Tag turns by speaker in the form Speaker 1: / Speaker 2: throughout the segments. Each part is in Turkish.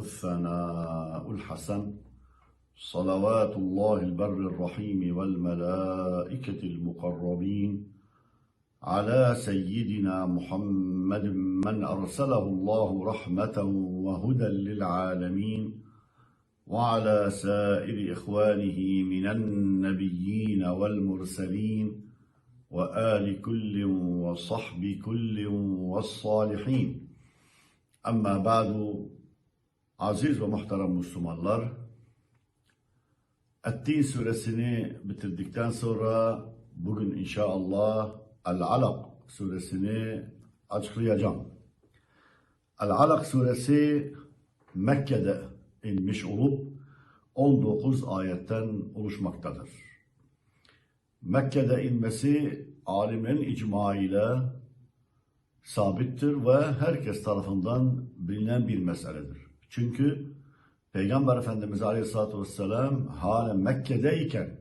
Speaker 1: الثناء الحسن صلوات الله البر الرحيم والملائكة المقربين على سيدنا محمد من أرسله الله رحمة وهدى للعالمين وعلى سائر إخوانه من النبيين والمرسلين وآل كل وصحب كل والصالحين. أما بعد aziz ve muhterem Müslümanlar Ettin suresini bitirdikten sonra bugün inşallah El-Alak suresini açıklayacağım. El-Alak suresi Mekke'de inmiş olup 19 ayetten oluşmaktadır. Mekke'de inmesi alimlerin icma ile sabittir ve herkes tarafından bilinen bir meseledir. Çünkü Peygamber Efendimiz Aleyhisselatü Vesselam halen Mekke'deyken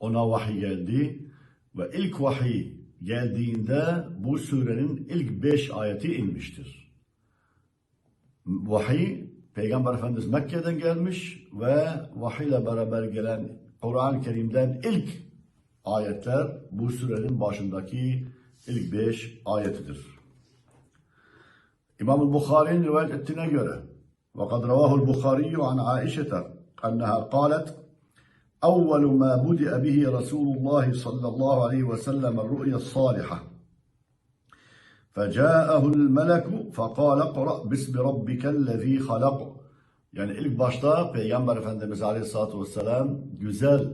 Speaker 1: ona vahiy geldi ve ilk vahiy geldiğinde bu surenin ilk beş ayeti inmiştir. Vahiy Peygamber Efendimiz Mekke'den gelmiş ve vahiy ile beraber gelen Kur'an-ı Kerim'den ilk ayetler bu surenin başındaki ilk beş ayetidir. إمام البخاري رواية التنجرة وقد رواه البخاري عن عائشة أنها قالت أول ما بدأ به رسول الله صلى الله عليه وسلم الرؤيا الصالحة فجاءه الملك فقال اقرأ باسم ربك الذي خلق يعني ilk başta عليه Efendimiz Aleyhisselatü Vesselam güzel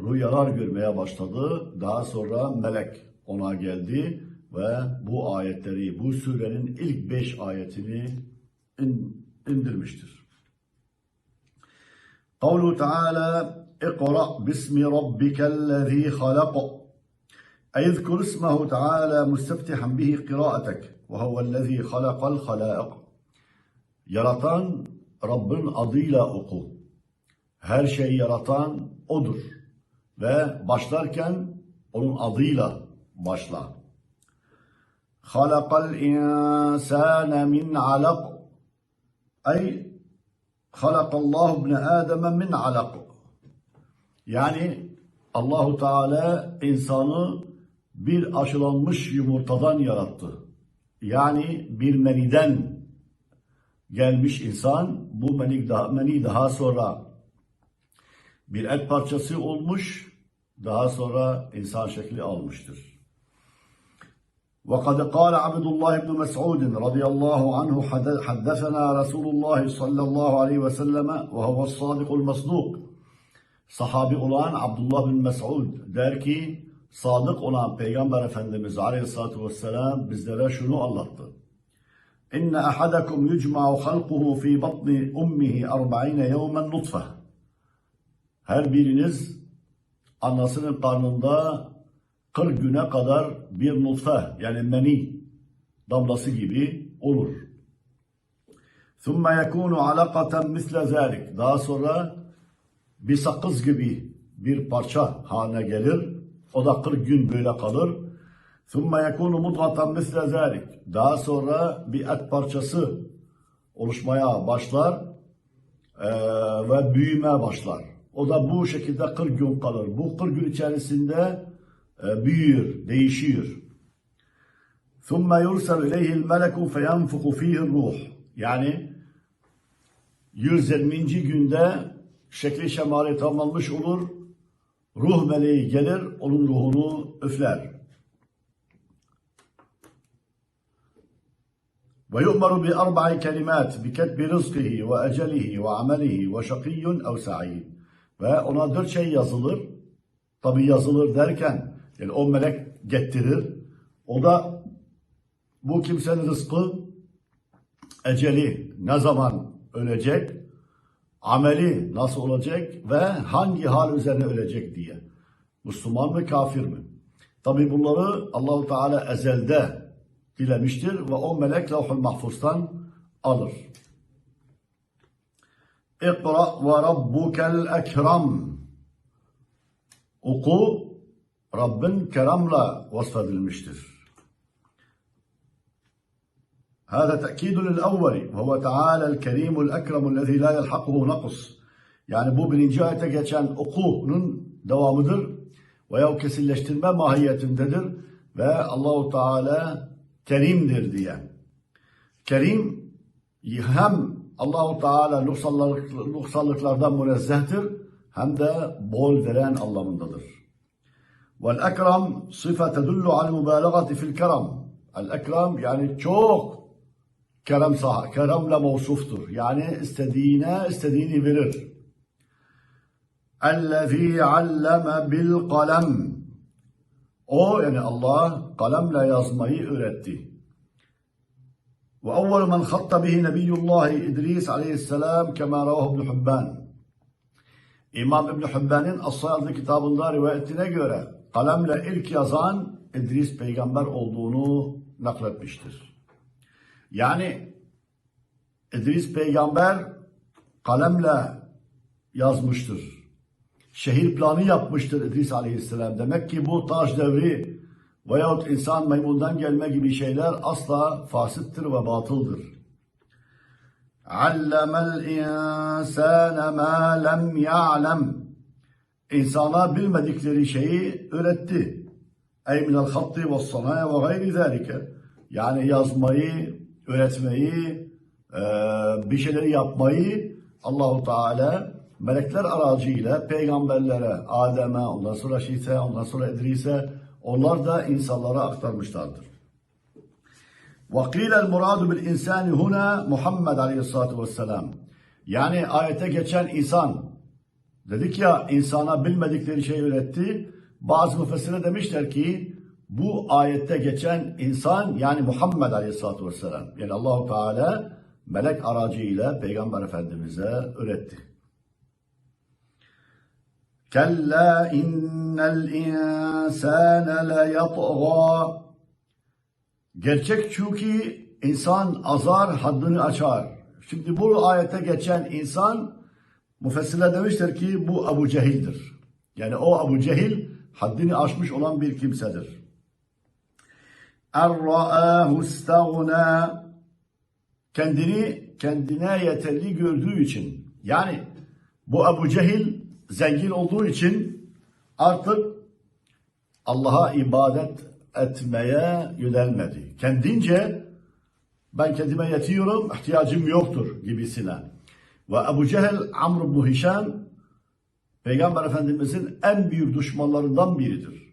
Speaker 1: rüyalar görmeye başladı. Daha sonra melek ona geldi. ve bu ayetleri, bu surenin ilk beş ayetini indirmiştir. Kavlu Teala اقرأ باسم ربك الذي خلق أي اذكر اسمه تعالى مستفتحا به قراءتك وهو الذي خلق الخلائق Yaratan Rabbin adıyla oku. Her şeyi yaratan O'dur. Ve başlarken onun adıyla başla. خَلَقَ الْاِنْسَانَ مِنْ عَلَقٍ Ay halakallahu ibn Adem min alak. Yani Allahu Teala insanı bir aşılanmış yumurtadan yarattı. Yani bir meniden gelmiş insan bu meni daha, meni daha sonra bir et parçası olmuş daha sonra insan şekli almıştır. وقد قال عبد الله بن مسعود رضي الله عنه حدثنا رسول الله صلى الله عليه وسلم وهو الصادق المصدوق Sahabi olan Abdullah bin Mes'ud der ki sadık olan Peygamber Efendimiz Aleyhisselatü Vesselam bizlere şunu anlattı. İnne ahadakum yucma'u halquhu fi batni ummihi 40 yevmen nutfe. Her biriniz anasının karnında 40 güne kadar bir nutfe yani meni damlası gibi olur. ثُمَّ يَكُونُ عَلَقَةً مِثْلَ ذَٰلِكَ Daha sonra bir sakız gibi bir parça haline gelir. O da 40 gün böyle kalır. ثُمَّ يَكُونُ مُضْغَةً مِثْلَ ذَٰلِكَ Daha sonra bir et parçası oluşmaya başlar ee, ve büyümeye başlar. O da bu şekilde 40 gün kalır. Bu 40 gün içerisinde büyür, değişiyor. ثُمَّ يُرْسَلْ اِلَيْهِ الْمَلَكُ فَيَنْفُقُ ف۪يهِ الرُّوحِ Yani 120. günde şekli şemali tamamlanmış olur. Ruh meleği gelir, onun ruhunu üfler. Ve yu'maru bi arba'i kelimat bi ketbi rizkihi ve ecelihi ve amelihi ve şakiyyun ev sa'id. Ve ona dört şey yazılır. Tabi yazılır derken yani o melek getirir. O da bu kimsenin rızkı eceli ne zaman ölecek, ameli nasıl olacak ve hangi hal üzerine ölecek diye. Müslüman mı kafir mi? Tabi bunları Allahu Teala ezelde dilemiştir ve o melek levh-ül mahfuzdan alır. İkra ve rabbukel ekrem. Oku Rabbin keremle vasfedilmiştir. هذا تأكيد للأول وهو تعالى الكريم الأكرم الذي لا يلحقه نقص yani bu birinci ayete geçen okunun devamıdır veya kesilleştirme mahiyetindedir ve Allahu Teala kerimdir diye. Kerim hem Allahu Teala nuksallık, nuksallıklardan münezzehtir hem de bol veren anlamındadır. والأكرم صفة تدل على المبالغة في الكرم. الأكرم يعني تشوق. كرم صح كرم لموصفته يعني استدينا استديني برر. الذي علم بالقلم. أو يعني الله قلم لا يظمي اردتي وأول من خط به نبي الله إدريس عليه السلام كما رواه ابن حبان. إمام ابن حبان الصادق كتاب الله روايه göre kalemle ilk yazan İdris peygamber olduğunu nakletmiştir. Yani İdris peygamber kalemle yazmıştır. Şehir planı yapmıştır İdris aleyhisselam. Demek ki bu taş devri veyahut insan maymundan gelme gibi şeyler asla fasittir ve batıldır. Allemel insane ma lem ya'lem İnsana bilmedikleri şeyi öğretti. Ey minel hatti ve sanaya ve gayri zalike. Yani yazmayı, öğretmeyi, e, bir şeyleri yapmayı Allahu Teala melekler aracıyla peygamberlere, Adem'e, ondan sonra Şiit'e, ondan sonra İdris'e onlar da insanlara aktarmışlardır. وَقِيلَ الْمُرَادُ بِالْاِنْسَانِ هُنَا Muhammed Aleyhisselatü Vesselam. Yani ayete geçen insan, dedik ya insana bilmedikleri şeyi öğretti. Bazı müfessire demişler ki bu ayette geçen insan yani Muhammed Aleyhisselatü Vesselam. Yani Allahu Teala melek aracıyla Peygamber Efendimiz'e öğretti. Kella innel insane le yatgâ. Gerçek çünkü insan azar haddini açar. Şimdi bu ayete geçen insan müfessirler demişler ki bu Abu Cehil'dir. Yani o Abu Cehil haddini aşmış olan bir kimsedir. Er-ra'ahu kendini kendine yeterli gördüğü için yani bu Ebu Cehil zengin olduğu için artık Allah'a ibadet etmeye yönelmedi. Kendince ben kendime yetiyorum, ihtiyacım yoktur gibisine. Ve Ebu Cehil Amr ibn Hişam Peygamber Efendimizin en büyük düşmanlarından biridir.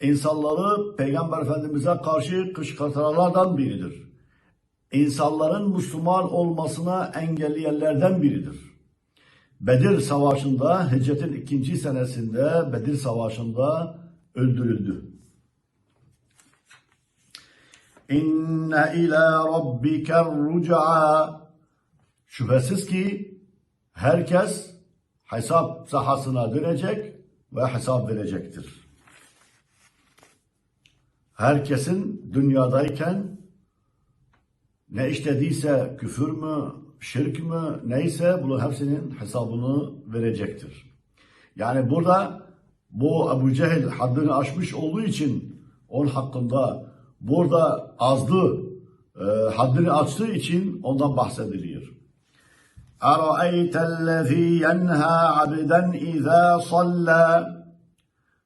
Speaker 1: İnsanları Peygamber Efendimiz'e karşı kışkırtılardan biridir. İnsanların Müslüman olmasına engelleyenlerden biridir. Bedir Savaşı'nda, Hicret'in ikinci senesinde Bedir Savaşı'nda öldürüldü. İnne ila rabbiker ruca Şüphesiz ki herkes hesap sahasına dönecek ve hesap verecektir. Herkesin dünyadayken ne işlediyse küfür mü, şirk mü neyse bunun hepsinin hesabını verecektir. Yani burada bu Ebu Cehil haddini aşmış olduğu için onun hakkında burada azdı, e, haddini açtığı için ondan bahsediliyor. أَرَأَيْتَ الَّذ۪ي يَنْهَا عَبْدًا اِذَا صَلَّى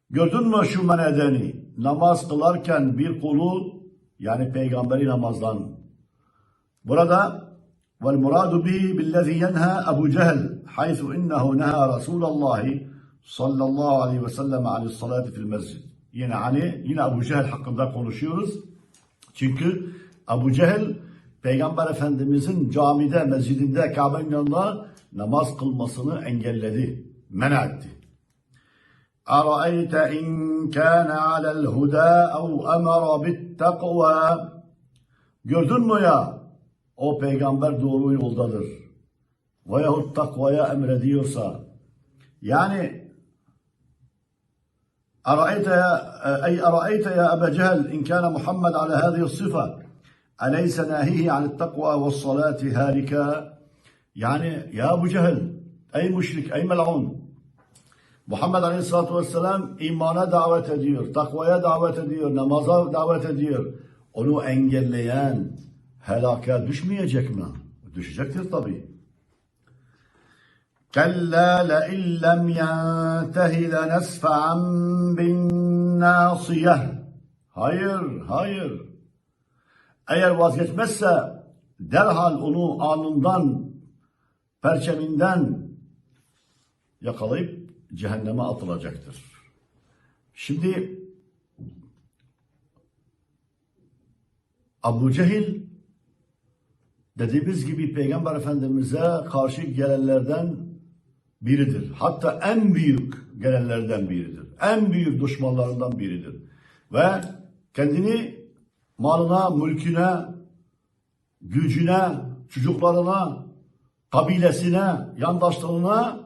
Speaker 1: Gördün mü şu men edeni? Namaz kılarken bir kulu yani peygamberi namazdan. Burada vel muradu bihi billezî yenha Ebu Cehel haythu innehu neha Resulallah sallallahu aleyhi ve sellem aleyhi salati fil mescid. Yine hani yine Ebu Cehel hakkında konuşuyoruz. Çünkü Ebu Cehel Peygamber Efendimizin camide, mescidinde, Kabe'nin yanında namaz kılmasını engelledi, men etti. أرأيت إن كان على الهدى أو أمر بالتقوى Gördün mü ya? O peygamber doğru yoldadır. Veyahut takvaya emrediyorsa. Yani أرأيت يا أي أرأيت يا أبا جهل إن كان محمد على هذه الصفة أليس ناهيه عن التقوى والصلاة هالكا يعني يا أبو جهل أي مشرك أي ملعون Muhammed Aleyhisselatü Vesselam imana davet ediyor, takvaya davet ediyor, namaza davet ediyor. Onu engelleyen helaka düşmeyecek mi? Düşecektir tabii. كلا لئن لم ينته لنسفعا بالناصية Hayır, hayır. eğer vazgeçmezse derhal onu alnından, perçeminden yakalayıp cehenneme atılacaktır. Şimdi Abu Cehil dediğimiz gibi Peygamber Efendimiz'e karşı gelenlerden biridir. Hatta en büyük gelenlerden biridir. En büyük düşmanlarından biridir. Ve kendini malına, mülküne, gücüne, çocuklarına, kabilesine, yandaşlığına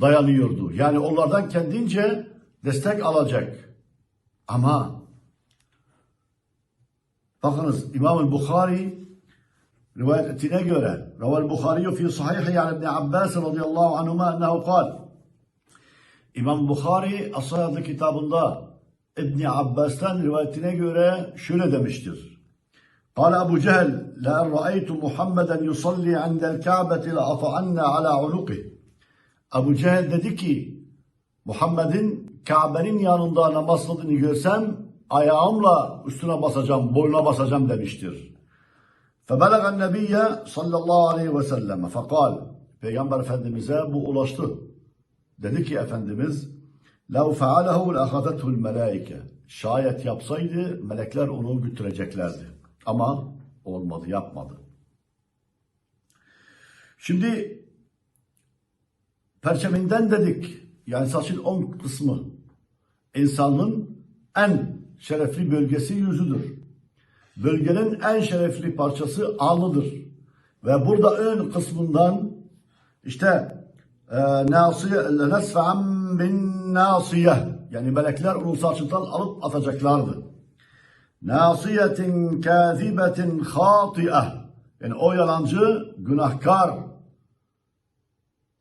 Speaker 1: dayanıyordu. Yani onlardan kendince destek alacak. Ama bakınız İmam-ı Bukhari rivayetine göre Raval Bukhari fi sahihi an İbn Abbas radıyallahu anhuma ennehu kal İmam Bukhari As-Sahih kitabında İbn Abbas'tan rivayetine göre şöyle demiştir. قال أبو جهل لأن رأيت محمدا يصلي عند الكعبة لأطعن على عنقه Abu Cehil dedi ki Muhammed'in Kabe'nin yanında namaz kıldığını görsem ayağımla üstüne basacağım, boynuna basacağım demiştir. فَبَلَغَ النَّبِيَّ sallallahu aleyhi ve sellem فَقَالْ Peygamber Efendimiz'e bu ulaştı. Dedi ki Efendimiz لَوْ فَعَلَهُ لَأَخَذَتْهُ الْمَلَائِكَ Şayet yapsaydı melekler onu götüreceklerdi. Ama olmadı, yapmadı. Şimdi perçeminden dedik. Yani saçın on kısmı insanın en şerefli bölgesi yüzüdür. Bölgenin en şerefli parçası alnıdır. Ve burada ön kısmından işte nesfa'an bin nasiye yani melekler onu saçından alıp atacaklardı. Nasiyetin kazibetin hati'e yani o yalancı günahkar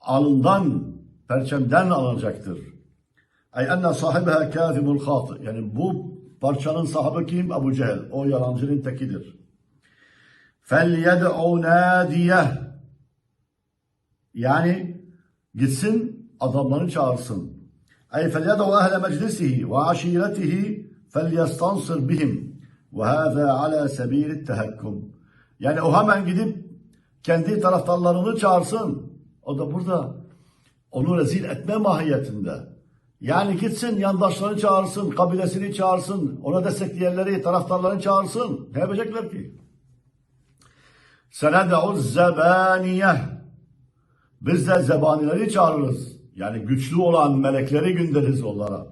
Speaker 1: alından perçemden alınacaktır. Ey enne sahibiha kazibul hati yani bu parçanın sahibi kim? Ebu Cehil. O yalancının tekidir. Fel yed'u nadiyeh yani gitsin adamlarını çağırsın. Ay فَلْيَدْعُ أَهْلَ مَجْلِسِهِ وَعَشِيرَتِهِ فَلْيَسْتَنصِرْ بِهِمْ وَهَذَا عَلَى سَب۪يلِ التَّهَكُّمْ Yani o hemen gidip kendi taraftarlarını çağırsın. O da burada onu rezil etme mahiyetinde. Yani gitsin yandaşlarını çağırsın, kabilesini çağırsın, ona destekleyenleri, taraftarlarını çağırsın. Ne yapacaklar ki? Sened'u zebaniye. Biz de zebanileri çağırırız. Yani güçlü olan melekleri göndeririz onlara.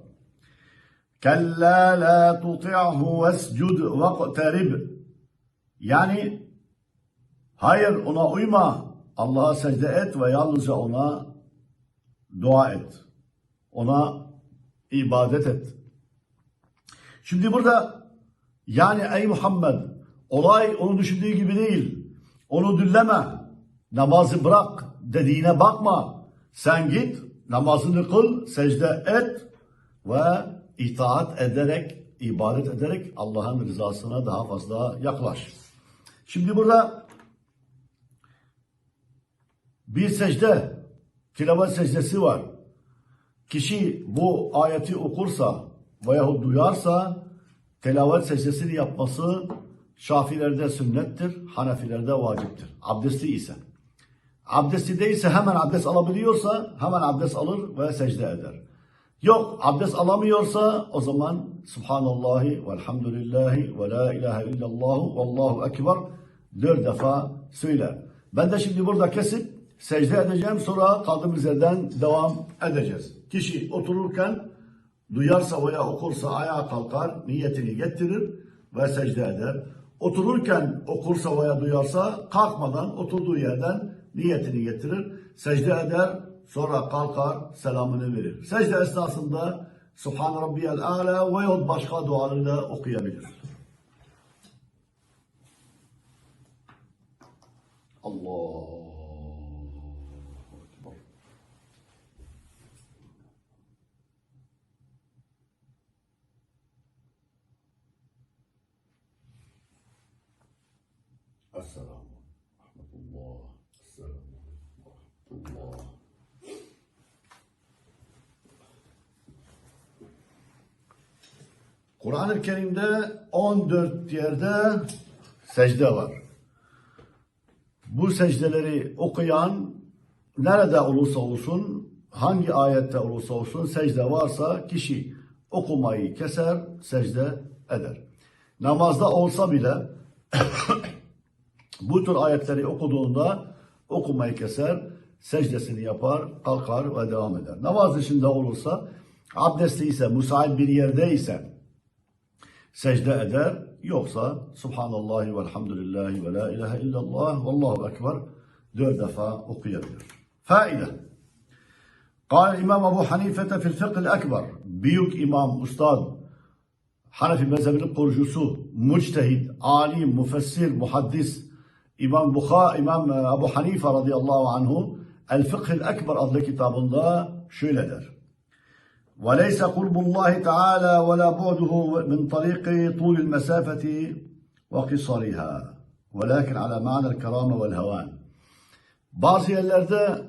Speaker 1: Kella la tuti'hu vescud veqterib. Yani hayır ona uyma. Allah'a secde et ve yalnızca ona dua et. Ona ibadet et. Şimdi burada yani ey Muhammed olay onu düşündüğü gibi değil. Onu dülleme. Namazı bırak dediğine bakma. Sen git namazını kıl, secde et ve itaat ederek, ibadet ederek Allah'ın rızasına daha fazla yaklaş. Şimdi burada bir secde, tilavet secdesi var. Kişi bu ayeti okursa veyahut duyarsa tilavet secdesini yapması Şafilerde sünnettir, Hanefilerde vaciptir. Abdesti ise. Abdesti değilse hemen abdest alabiliyorsa hemen abdest alır ve secde eder. Yok abdest alamıyorsa o zaman Subhanallahi velhamdülillahi ve la ilahe illallahu vallahu ekber dört defa söyler. Ben de şimdi burada kesip secde edeceğim sonra kaldığımız yerden devam edeceğiz. Kişi otururken duyarsa veya okursa ayağa kalkar, niyetini getirir ve secde eder. Otururken okursa veya duyarsa kalkmadan oturduğu yerden niyetini getirir, secde eder, sonra kalkar, selamını verir. Secde esnasında Subhan Rabbiyel Ala veyahut başka duaları da okuyabilir. Allah السلام ورحمة الله Kur'an-ı Kerim'de 14 yerde secde var. Bu secdeleri okuyan nerede olursa olsun, hangi ayette olursa olsun secde varsa kişi okumayı keser, secde eder. Namazda olsa bile bu tür ayetleri okuduğunda okumayı keser, secdesini yapar, kalkar ve devam eder. Namaz dışında olursa, abdestli ise, müsait bir yerde ise secde eder. Yoksa Subhanallah ve elhamdülillahi ve la ilahe illallah ve allahu ekber dört defa okuyabilir. Faide. قال İmam Ebu Hanife fil fıkh ekber. Büyük İmam, Ustad, Hanefi mezhebinin kurucusu, müçtehid, alim, müfessir, muhaddis, İmam Bukha, İmam Ebu Hanife radıyallahu anhu El Fıkhil Ekber adlı kitabında şöyle der. وليس قرب الله تعالى ولا بعده من طريق طول المسافة وقصرها ولكن على معنى الكرامة والهوان bazı yerlerde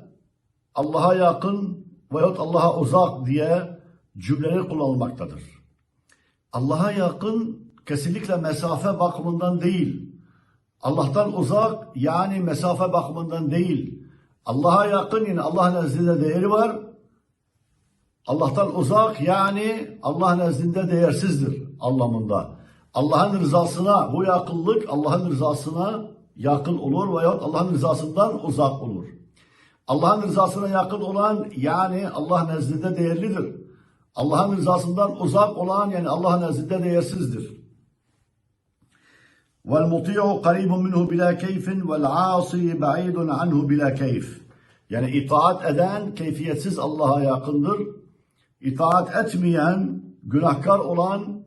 Speaker 1: Allah'a yakın veyahut Allah'a uzak diye cümleler kullanılmaktadır. Allah'a yakın kesinlikle mesafe bakımından değil. Allah'tan uzak yani mesafe bakımından değil. Allah'a yakın yani Allah nezdinde değeri var. Allah'tan uzak yani Allah nezdinde değersizdir anlamında. Allah'ın rızasına bu yakınlık Allah'ın rızasına yakın olur veyahut Allah'ın rızasından uzak olur. Allah'ın rızasına yakın olan yani Allah nezdinde değerlidir. Allah'ın rızasından uzak olan yani Allah nezdinde değersizdir. وَالْمُطِيعُ قَرِيبٌ مِنْهُ بِلَا كَيْفٍ وَالْعَاصِي بَعِيدٌ عَنْهُ بِلَا كَيْفٍ Yani itaat eden keyfiyetsiz Allah'a yakındır. İtaat etmeyen, günahkar olan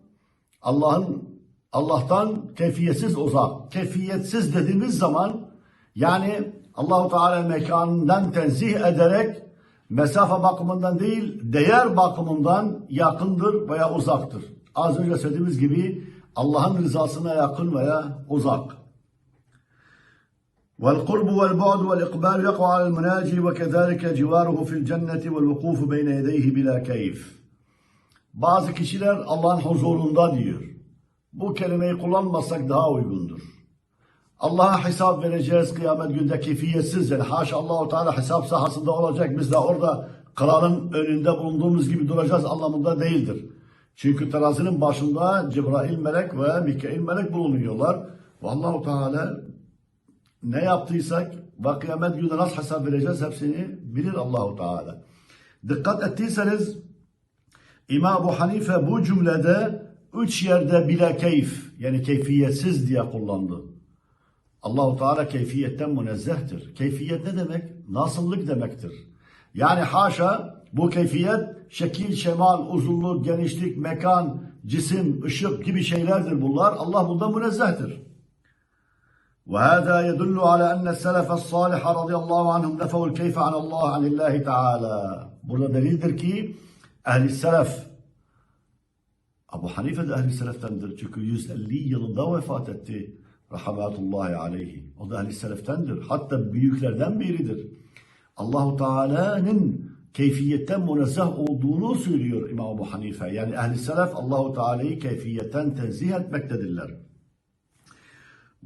Speaker 1: Allah'ın Allah'tan keyfiyetsiz uzak. Keyfiyetsiz dediğimiz zaman yani Allahu Teala mekanından tenzih ederek mesafe bakımından değil, değer bakımından yakındır veya uzaktır. Az önce söylediğimiz gibi Allah'ın rızasına yakın veya uzak. والقرب والبعد والإقبال يقع على المناجي وكذلك جواره في الجنة والوقوف بين يديه بلا كيف. Bazı kişiler Allah'ın huzurunda diyor. Bu kelimeyi kullanmasak daha uygundur. Allah'a hesap vereceğiz kıyamet günde kefiyetsiz yani haşa Allahu Teala hesap sahasında olacak biz de orada kralın önünde bulunduğumuz gibi duracağız anlamında değildir. Çünkü terazinin başında Cebrail melek ve Mikail melek bulunuyorlar. Ve Allahu Teala ne yaptıysak ve kıyamet günü nasıl hesap vereceğiz hepsini bilir Allahu Teala. Dikkat ettiyseniz İmam Ebu Hanife bu cümlede üç yerde bile keyif yani keyfiyetsiz diye kullandı. Allahu Teala keyfiyetten münezzehtir. Keyfiyet ne demek? Nasıllık demektir. Yani haşa bu keyfiyet şekil, şemal, uzunluk, genişlik, mekan, cisim, ışık gibi şeylerdir bunlar. Allah bundan münezzehtir. وهذا يدل على أن السلف الصالح رضي الله عنهم نفوا الكيف عن الله عن الله تعالى. Burada delildir ki ehli selef Abu Hanife de ehli seleftendir. Çünkü 150 yılında vefat etti. Rahmetullahi aleyhi. O da ehli seleftendir. Hatta büyüklerden biridir. Allahu Teala'nın keyfiyetten münezzeh olduğunu söylüyor İmam Ebu Hanife. Yani ehli selef Allahu Teala'yı keyfiyetten tenzih etmektedirler.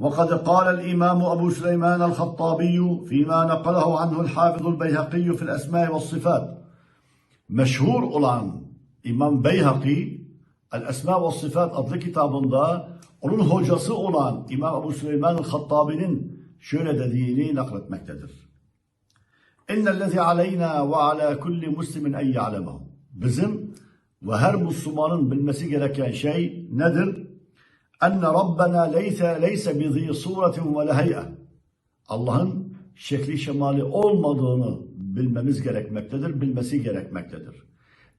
Speaker 1: وقد قال الإمام أبو سليمان الخطابي فيما نقله عنه الحافظ البيهقي في الأسماء والصفات meşhur olan İmam Beyhaki El Esma ve Sıfat adlı kitabında onun hocası olan İmam Ebu Süleyman el-Hattabi'nin şöyle dediğini nakletmektedir. İnnellezî aleyna ve alâ kulli muslimin en ya'lemehu. Bizim ve her Müslümanın bilmesi gereken şey nedir? Enne Rabbena leyse leyse bizî suretin ve lehey'e. Allah'ın şekli şemali olmadığını bilmemiz gerekmektedir, bilmesi gerekmektedir.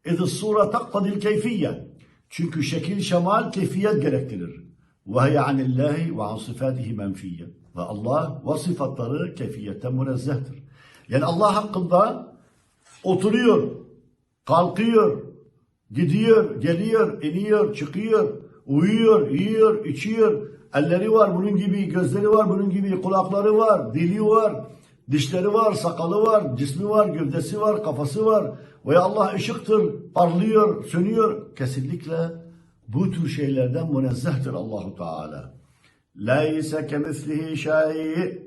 Speaker 1: İz sure taktadil keyfiyye. Çünkü şekil şemal keyfiyet gerektirir. Ve hiye anillahi ve an sıfatihi menfiyye. Ve Allah ve sıfatları keyfiyetten münezzehtir. Yani Allah hakkında oturuyor, kalkıyor, gidiyor, geliyor, iniyor, çıkıyor, uyuyor, yiyor, içiyor. elleri var bunun gibi, gözleri var bunun gibi, kulakları var, dili var, dişleri var, sakalı var, cismi var, gövdesi var, kafası var. Ve Allah ışıktır, parlıyor, sönüyor. Kesinlikle bu tür şeylerden münezzehtir Allahu Teala. Leyse kemislihi şey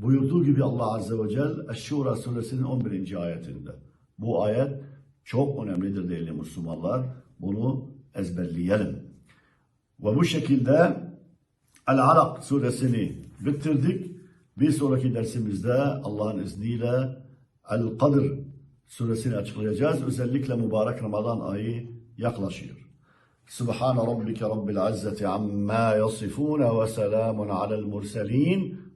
Speaker 1: Buyurduğu gibi Allah Azze ve Celle Eşşura suresinin 11. ayetinde. Bu ayet çok önemlidir değerli Müslümanlar. Bunu ezberleyelim. Ve bu şekilde El-Alak suresini bitirdik. Bir sonraki dersimizde Allah'ın izniyle El-Kadir suresini açıklayacağız. Özellikle mübarek Ramazan ayı yaklaşıyor. Subhan rabbike rabbil izzati amma yasifun ve selamun alel murselin.